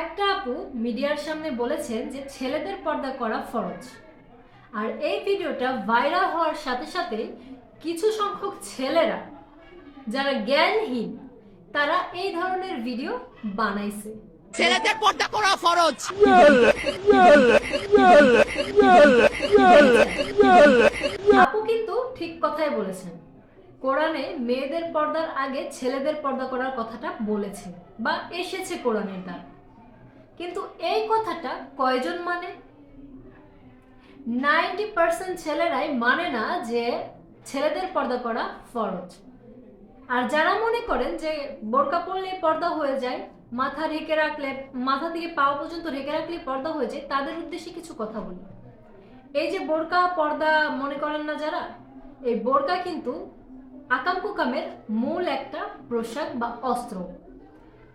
একটা আপু মিডিয়ার সামনে বলেছেন যে ছেলেদের পর্দা করা ফরজ। আর এই ভিডিওটা ভাইরাল হওয়ার সাথে সাথে কিছু সংখ্যক ছেলেরা যারা জ্ঞানহীন তারা এই ধরনের ভিডিও বানাইছে। ছেলেদের পর্দা করা ফরজ। আপু কিন্তু ঠিক কথাই বলেছেন। কোরআনে মেয়েদের পর্দার আগে ছেলেদের পর্দা করার কথাটা বলেছে বা এসেছে কোরআনের দ্বারা কিন্তু এই কথাটা কয়জন মানে? নাইনটি পার্সেন্ট ছেলেরাই মানে না যে ছেলেদের পর্দা করা ফরজ। আর যারা মনে করেন যে বোরকা পরলে পর্দা হয়ে যায়, মাথা ঢেকে রাখলে, মাথা থেকে পাওয়া পর্যন্ত ঢেকে রাখলে পর্দা হয়ে যায়, তাদের উদ্দেশ্যে কিছু কথা বলি। এই যে বোরকা পর্দা মনে করেন না যারা, এই বোরকা কিন্তু আকাম কুকামের মূল একটা পোশাক বা অস্ত্র।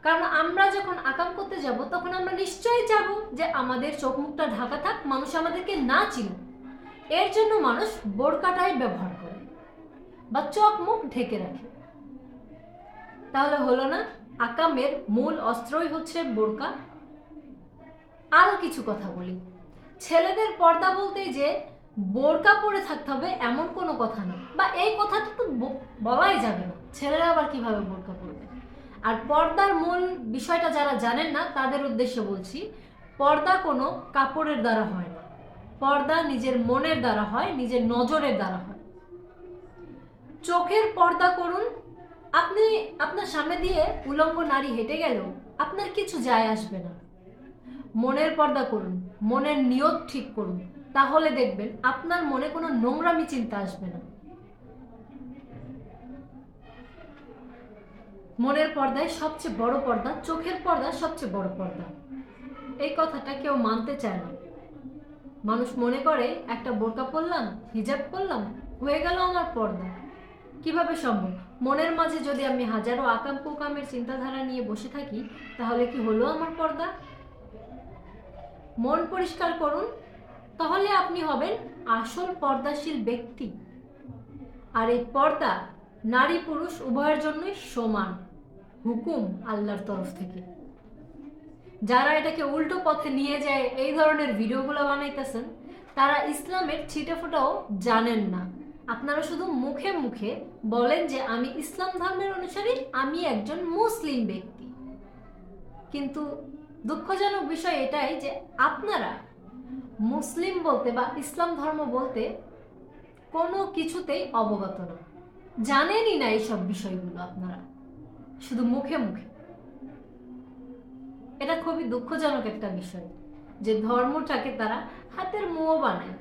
কারণ আমরা যখন আকাম করতে যাব, তখন আমরা নিশ্চয়ই যাব যে আমাদের চোখ মুখটা ঢাকা থাক, মানুষ আমাদেরকে না চিনুক। এর জন্য মানুষ বোরকাটাই ব্যবহার করে বা চোখ মুখ ঢেকে রাখে। তাহলে হলো না, আকামের মূল অস্ত্রই হচ্ছে বোরকা। আরও কিছু কথা বলি। ছেলেদের পর্দা বলতে যে বোরকা পরে থাকতে হবে এমন কোনো কথা না। বা এই কথাটা তো বলাই যাবে না। ছেলেরা আবার কীভাবে বোরকা পরবে? আর পর্দার মূল বিষয়টা যারা জানেন না, তাদের উদ্দেশ্যে বলছি, পর্দা কোনো কাপড়ের দ্বারা হয় না। পর্দা নিজের মনের দ্বারা হয়, নিজের নজরের দ্বারা হয়। চোখের পর্দা করুন। আপনি, আপনার সামনে দিয়ে উলঙ্গ নারী হেঁটে গেলেও আপনার কিছু যায় আসবে না। মনের পর্দা করুন, মনের নিয়ত ঠিক করুন। তাহলে দেখবেন আপনার মনে কোনো নোংরামি, চিন্তা আসবে না। মনের পর্দায় সবচেয়ে বড় পর্দা, চোখের পর্দা সবচেয়ে বড় পর্দা। এই কথাটা কেউ মানতে চায় না। মানুষ মনে করে, একটা বোরকা পরলাম, হিজাব পরলাম হয়ে গেল আমার পর্দা। কীভাবে সম্ভব? মনের মাঝে যদি আমি হাজারো আকাম কুকামের চিন্তাধারা নিয়ে বসে থাকি, তাহলে কি হলো আমার পর্দা? মন পরিষ্কার করুন, তাহলে আপনি হবেন আসল পর্দাশীল ব্যক্তি। আর এই পর্দা নারী পুরুষ উভয়ের জন্যই সমান। হুকুম আল্লাহর তরফ থেকে। যারা এটাকে উল্টো পথে নিয়ে যায়, এই ধরনের ভিডিওগুলো বানাইতেছেন, তারা ইসলামের ছিটেফোঁটাও জানেন না। আপনারা শুধু মুখে মুখে বলেন যে, আমি ইসলাম ধর্মের অনুসারী, আমি একজন মুসলিম ব্যক্তি। কিন্তু দুঃখজনক বিষয় এটাই যে, আপনারা মুসলিম বলতে বা ইসলাম ধর্ম বলতে কোনো কিছুতেই অবগত না। জানেনই না এইসব বিষয়গুলো আপনারা। শুধু মুখে মুখে। এটা খুবই দুঃখজনক একটা বিষয় যে ধর্মটাকে তারা হাতের মুও বানায়।